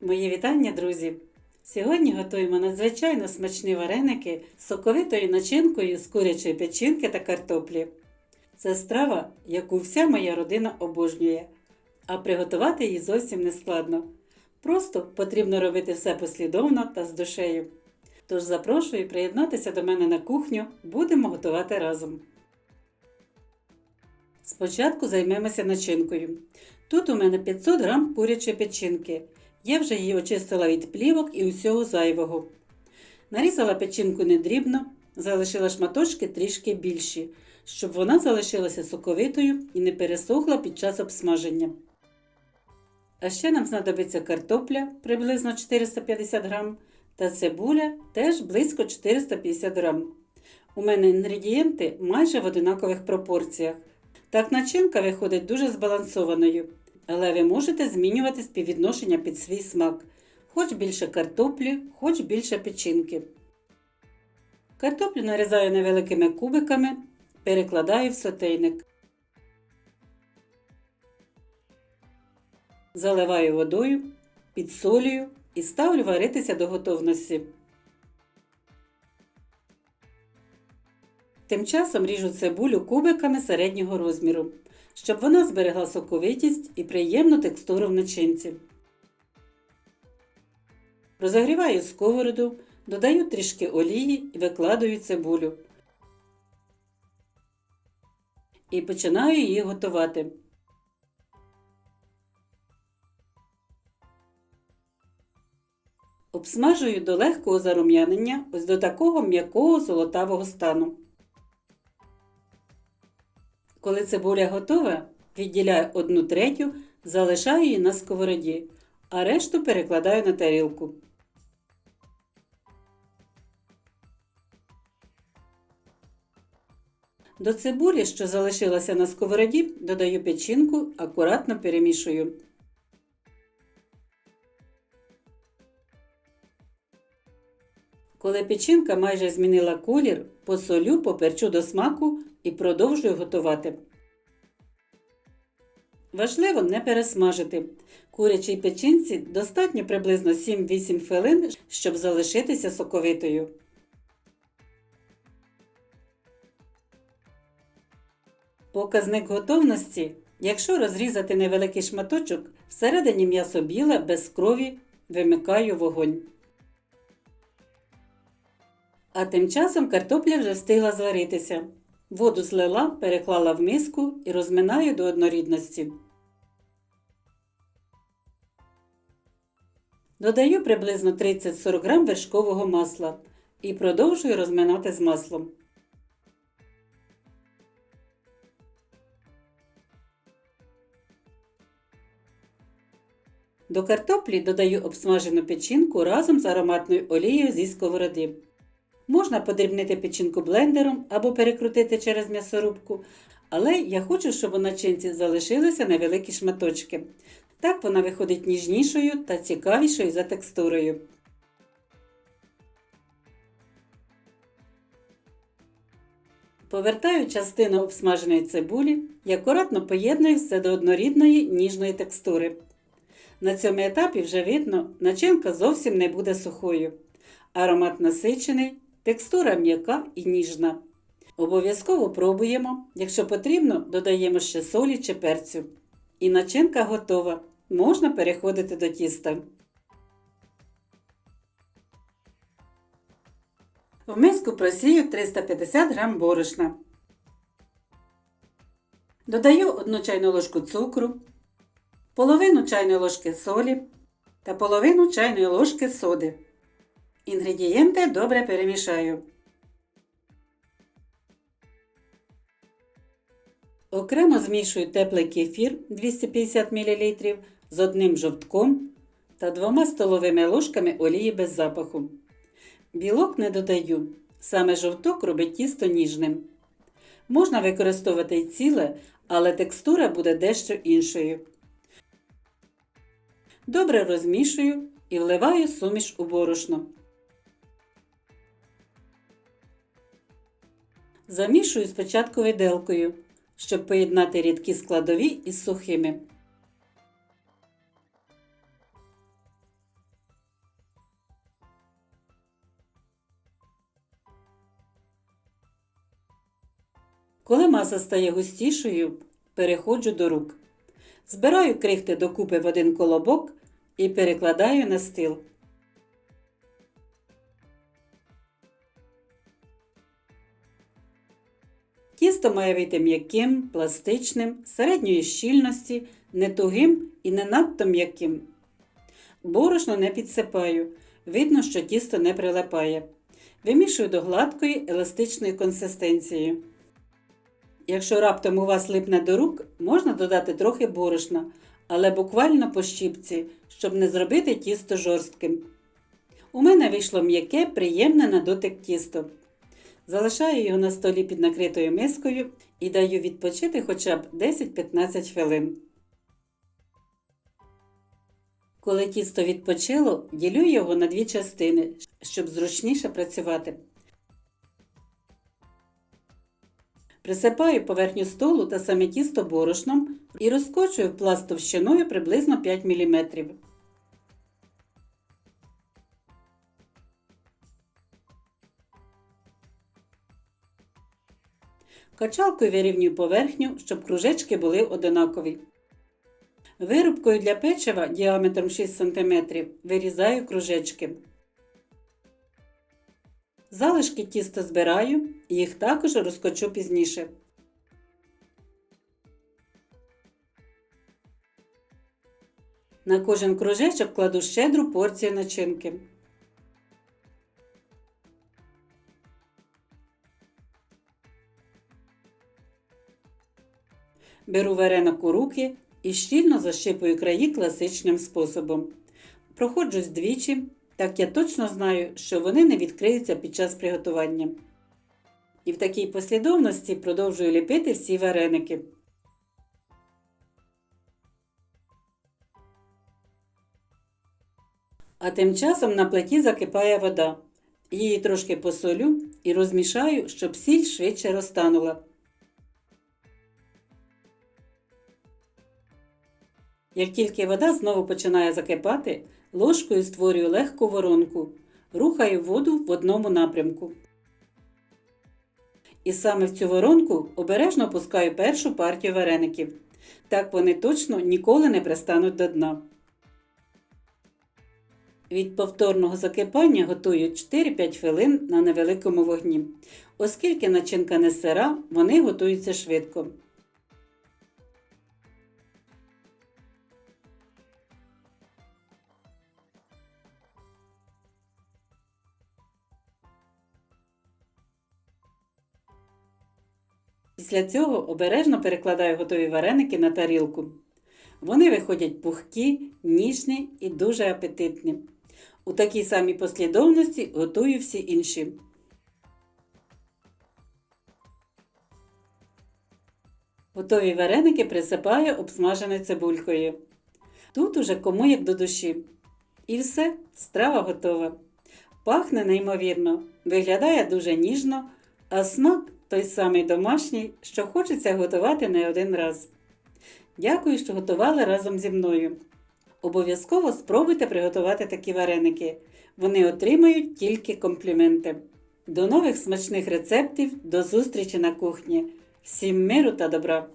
Мої вітання, друзі! Сьогодні готуємо надзвичайно смачні вареники з соковитою начинкою з курячої печінки та картоплі. Це страва, яку вся моя родина обожнює, а приготувати її зовсім не складно. Просто потрібно робити все послідовно та з душею. Тож запрошую приєднатися до мене на кухню, будемо готувати разом. Спочатку займемося начинкою. Тут у мене 500 г курячої печінки. Я вже її очистила від плівок і усього зайвого. Нарізала печінку недрібно, залишила шматочки трішки більші, щоб вона залишилася соковитою і не пересохла під час обсмаження. А ще нам знадобиться картопля приблизно 450 г та цибуля теж близько 450 г. У мене інгредієнти майже в одинакових пропорціях. Так начинка виходить дуже збалансованою, але ви можете змінювати співвідношення під свій смак. Хоч більше картоплі, хоч більше печінки. Картоплю нарізаю невеликими кубиками, перекладаю в сотейник. Заливаю водою, підсолюю і ставлю варитися до готовності. Тим часом ріжу цибулю кубиками середнього розміру, щоб вона зберегла соковитість і приємну текстуру в начинці. Розогріваю сковороду, додаю трішки олії і викладаю цибулю. І починаю її готувати. Обсмажую до легкого зарум'янення ось до такого м'якого золотавого стану. Коли цибуля готова, відділяю одну третю, залишаю її на сковороді, а решту перекладаю на тарілку. До цибулі, що залишилася на сковороді, додаю печінку, акуратно перемішую. Коли печінка майже змінила колір, посолю, поперчу до смаку і продовжую готувати. Важливо не пересмажити. Курячій печінці достатньо приблизно 7-8 хвилин, щоб залишитися соковитою. Показник готовності. Якщо розрізати невеликий шматочок, всередині м'ясо біле без крові вимикаю вогонь. А тим часом картопля вже встигла зваритися. Воду злила, переклала в миску і розминаю до однорідності. Додаю приблизно 30-40 г вершкового масла і продовжую розминати з маслом. До картоплі додаю обсмажену печінку разом з ароматною олією зі сковороди. Можна подрібнити печінку блендером або перекрутити через м'ясорубку, але я хочу, щоб у начинці залишилися невеликі шматочки. Так вона виходить ніжнішою та цікавішою за текстурою. Повертаю частину обсмаженої цибулі і акуратно поєдную все до однорідної ніжної текстури. На цьому етапі вже видно, начинка зовсім не буде сухою. Аромат насичений, текстура м'яка і ніжна. Обов'язково пробуємо, якщо потрібно, додаємо ще солі чи перцю. І начинка готова. Можна переходити до тіста. В миску просію 350 г борошна. Додаю 1 чайну ложку цукру, половину чайної ложки солі та половину чайної ложки соди. Інгредієнти добре перемішаю. Окремо змішую теплий кефір 250 мл з одним жовтком та двома столовими ложками олії без запаху. Білок не додаю. Саме жовток робить тісто ніжним. Можна використовувати й ціле, але текстура буде дещо іншою. Добре розмішую і вливаю суміш у борошно. Замішую спочатку виделкою, щоб поєднати рідкі складові із сухими. Коли маса стає густішою, переходжу до рук. Збираю крихти докупи в один колобок і перекладаю на стіл. Тісто має вийти м'яким, пластичним, середньої щільності, не тугим і не надто м'яким. Борошно не підсипаю. Видно, що тісто не прилипає. Вимішую до гладкої еластичної консистенції. Якщо раптом у вас липне до рук, можна додати трохи борошна, але буквально по щіпці, щоб не зробити тісто жорстким. У мене вийшло м'яке, приємне на дотик тісто. Залишаю його на столі під накритою мискою і даю відпочити хоча б 10-15 хвилин. Коли тісто відпочило, ділю його на дві частини, щоб зручніше працювати. Присипаю поверхню столу та саме тісто борошном і розкочую в пласт товщиною приблизно 5 мм. Качалкою вирівнюю поверхню, щоб кружечки були одинакові. Вирубкою для печива діаметром 6 см вирізаю кружечки. Залишки тіста збираю їх також розкочу пізніше. На кожен кружечок кладу щедру порцію начинки. Беру вареник у руки і щільно защипую краї класичним способом. Проходжусь двічі, так я точно знаю, що вони не відкриються під час приготування. І в такій послідовності продовжую ліпити всі вареники. А тим часом на плиті закипає вода. Її трошки посолю і розмішаю, щоб сіль швидше розтанула. Як тільки вода знову починає закипати, ложкою створюю легку воронку, рухаю воду в одному напрямку. І саме в цю воронку обережно опускаю першу партію вареників. Так вони точно ніколи не пристануть до дна. Від повторного закипання готую 4-5 хвилин на невеликому вогні. Оскільки начинка не сира, вони готуються швидко. Після цього обережно перекладаю готові вареники на тарілку. Вони виходять пухкі, ніжні і дуже апетитні. У такій самій послідовності готую всі інші. Готові вареники присипаю обсмаженою цибулькою. Тут уже кому як до душі. І все, страва готова. Пахне неймовірно, виглядає дуже ніжно, а смак той самий домашній, що хочеться готувати не один раз. Дякую, що готували разом зі мною. Обов'язково спробуйте приготувати такі вареники. Вони отримають тільки компліменти. До нових смачних рецептів, до зустрічі на кухні. Всім миру та добра!